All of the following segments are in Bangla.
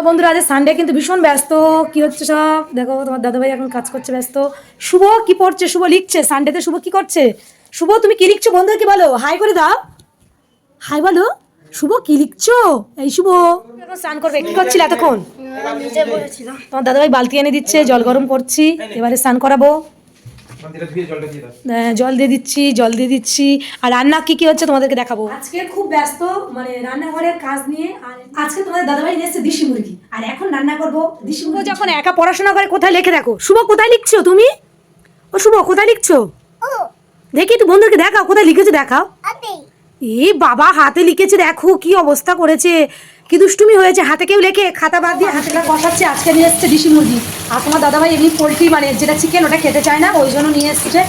তো বন্ধুরা আজ সানডে কিন্তু ভীষণ ব্যস্ত। কি হচ্ছে সব? দেখো তোমার দাদাভাই এখন কাজ করছে ব্যস্ত। শুভ কি পড়ছে? শুভ লিখছে। সানডেতে শুভ কি করছে? শুভ তুমি কি লিখছো বন্ধুকে বলো? হাই করে দাও। হাই বলো। শুভ কি লিখছো? এই শুভ। এখন স্নান করবে। কি করছিলে এতক্ষণ? তোমার দাদাভাই বালতি এনে দিচ্ছে জল গরম করছি। এবারে স্নান করাবো। জল দিয়ে দিচ্ছি জল দিয়ে দিচ্ছি। আর রান্না কি কি হচ্ছে তোমাদেরকে দেখাবো? আজকে খুব ব্যস্ত মানে রান্নাঘরের কাজ নিয়ে। আর আজকে তোমাদের দাদাভাই নিয়ে এসেছে দিশি মুরগি। আর এখন রান্না করব দিশি মুরগি। যখন একা পড়াশোনা করে কোথায় লিখে দেখো? শুভ কোথায় লিখছো তুমি? ও শুভ কোথায় লিখছো? দেখি একটু বন্ধুকে দেখাও কোথায় লিখেছো দেখাও। এ বাবা হাতে লিখেছে দেখো কি অবস্থা করেছে। কি দুষ্টুমি হয়েছে হাতে কেউ লেখে খাতা বাদ দিয়ে হাতে কষাচ্ছে আজকে নিয়ে এসছে দিশি মুরগি আর তোমার দাদাভাই এমনি পোলট্রি মানে যেটা চিকেন ওটা খেতে চায় না ওই জন্য নিয়ে এসছে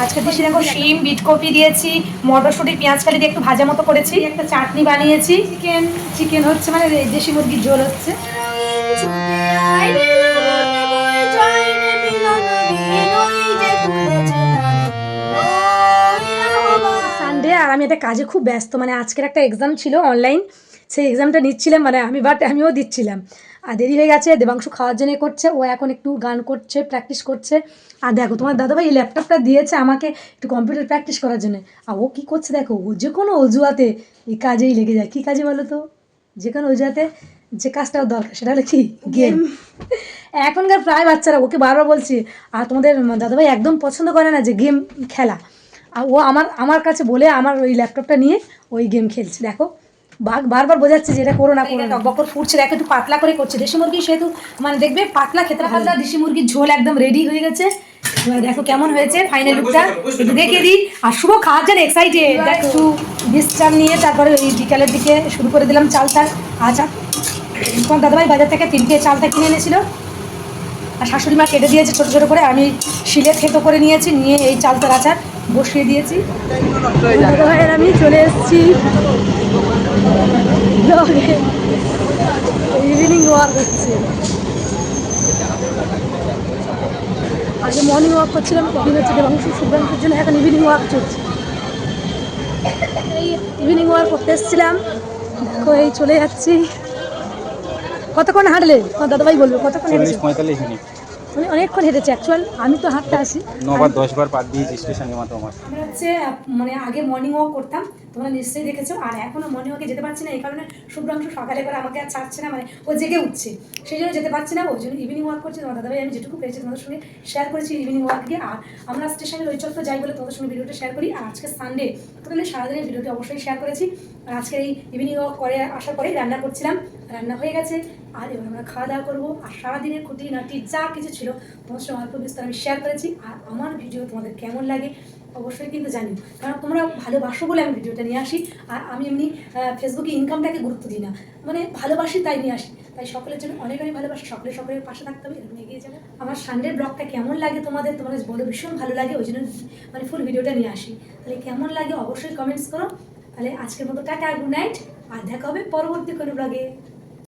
আজকে দিশি দেখো শিম বিটকপি দিয়েছি মটরশুঁটি পেঁয়াজ কালি দিয়ে একটু ভাজা মতো করেছি একটা চাটনি বানিয়েছি চিকেন চিকেন হচ্ছে মানে দেশি মুরগির ঝোল হচ্ছে সানডে আর আমি একটা কাজে খুব ব্যস্ত মানে আজকের একটা এক্সাম ছিল অনলাইন সেই এক্সামটা নিচ্ছিলাম মানে আমি বাট আমিও দিচ্ছিলাম। আর দেরি হয়ে গেছে দেবাংশু খাওয়ার জন্য করছে ও এখন একটু গান করছে প্র্যাকটিস করছে। আর দেখো তোমার দাদাভাই এই ল্যাপটপটা দিয়েছে আমাকে একটু কম্পিউটার প্র্যাকটিস করার জন্য। আর ও কী করছে দেখো ও যে কোনো অজুহাতে এই কাজেই লেগে যায়। কী কাজে বলো তো? যে কোনো অজুহাতে যে কাজটা ওর দরকার সেটা হলো কি? গেম এখনকার প্রায় বাচ্চারা ওকে বারবার বলছি আর তোমাদের দাদাভাই একদম পছন্দ করে না যে গেম খেলা। আর ও আমার আমার কাছে বলে আমার ওই ল্যাপটপটা নিয়ে ওই গেম খেলছে। দেখো বাঘ বারবার বোঝাচ্ছে যে এটা করো না করো না। বকর ফুটছে দেখো একটু পাতলা করে করছে। দেশি মুরগি সেহেতু মানে দেখবে পাতলা খেতে পাতলা দেশি মুরগির ঝোল একদম রেডি হয়ে গেছে। দেখো কেমন হয়েছে ফাইনাল লুকটা একটু দেখিয়ে দিই। আর শুভ খাওয়ার জন্য এক্সাইটেড একটু বিশ্রাম নিয়ে তারপরে ওই বিকালের দিকে শুরু করে দিলাম চালটা। আচ্ছা তোমার দাদাভাই বাজার থেকে তিনটে চালটা কিনে এনেছিল। আর শাশুড়ি মা কেটে দিয়েছে ছোটো ছোটো করে। আমি শিলে থেতো করে নিয়েছি নিয়ে এই চালতার আচার বসিয়ে দিয়েছি। দাদা ভাইয়ের আমি চলে এসেছি ইভিনিং ওয়াক হচ্ছে আগে মর্নিং ওয়াক করছিলাম কদিন হচ্ছে দেবাংশু শুভ্রাংশুর জন্য এখন ইভিনিং ওয়াক চলছে। এই ইভিনিং ওয়াক করতে এসেছিলাম দেখো এই চলে যাচ্ছি। কতক্ষণ হাঁটলে? দাদাভাই বলবে কতক্ষণ পঁয়তাল্লিশ মিনিট। মানে অনেকক্ষণ হেঁটেছে। অ্যাকচুয়াল আমি তো হাঁটতে আসি। নবার দশ বার পার দিয়েছি স্টেশনে মাত্র আমার। আমরা হচ্ছে মানে আগে মর্নিং ওয়াক করতাম তোমরা নিশ্চয়ই দেখেছ আর এখনও মর্নিং ওয়াকে যেতে পারছি না এই কারণে শুভ্রাংশু সকালে করে আমাকে আর ছাড়ছে না মানে ও জেগে উঠছে। সেই জন্য যেতে পারছি না ওই জন্য ইভিনিং ওয়াক করছি তোমার দাদাভাই আমি যেটুকু পেরেছি তোমাদের সঙ্গে শেয়ার করেছি ইভিনিং ওয়াককে আর আমরা স্টেশনের ওই চত্বর যাই বলে তোমাদের সঙ্গে ভিডিওটা শেয়ার করি আর আজকে সানডে তাহলে সারাদিনের ভিডিওটি অবশ্যই শেয়ার করেছি। আর আজকে এই ইভিনিং ওয়াক করে আসার পরেই রান্না করছিলাম রান্না হয়ে গেছে আর এবার আমরা খাওয়া দাওয়া করব। আর সারাদিনের খুঁটি নাটি যা কিছু ছিল, তোমার সঙ্গে অল্প বিস্তার আমি শেয়ার করেছি। আর আমার ভিডিও তোমাদের কেমন লাগে অবশ্যই কিন্তু জানি কারণ তোমরা ভালোবাসো বলে আমি ভিডিওটা নিয়ে আসি, আর আমি এমনি ফেসবুকে ইনকামটাকে গুরুত্ব দিই না। মানে ভালোবাসি তাই নিয়ে আসি। তাই সকলের জন্য অনেক অনেক ভালোবাসি সকলে সকলের পাশে থাকতে হবে, এরকম এগিয়ে যাবে। আমার সানডের ব্লগটা কেমন লাগে তোমাদের? তোমাদের বলে ভীষণ ভালো লাগে, ওই জন্য মানে ফুল ভিডিওটা নিয়ে আসি। তাহলে কেমন লাগে অবশ্যই কমেন্টস করো। তাহলে আজকের মতো টাটা গুড নাইট আর দেখা হবে পরবর্তী কোনো ব্লগে